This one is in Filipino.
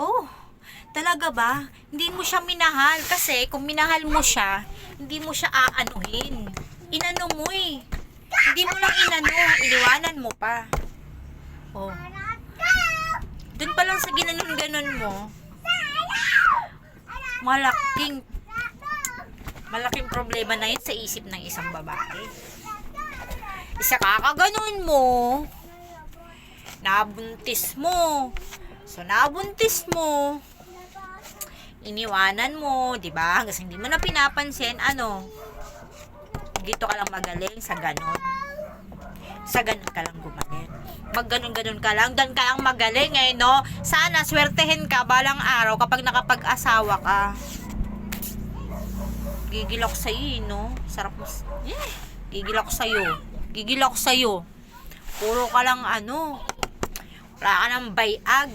Oh, talaga ba? Hindi mo siya minahal. Kasi kung minahal mo siya, hindi mo siya aanuhin. Inano mo eh. Hindi mo lang inano, iniwanan mo pa. Oh. Doon pa lang sa ginanon-ganon mo, malaking malaking problema na yun sa isip ng isang babae. Isa kakaganon mo, nabuntis mo. So, nabuntis mo, iniwanan mo, di ba? Kasi hindi mo na pinapansin, ano, dito ka lang magaling sa ganon. Sa ganon ka lang gumaling. Magganon-ganon ka lang, dan ka lang magaling eh, no? Sana, swertehin ka balang araw kapag nakapag-asawa ka. Gigil ako sa'yo, eh, no? Sarap mo. Eh, gigil ako sa'yo. Gigil ako sa'yo. Puro ka lang ano. Wala ka ng bayag.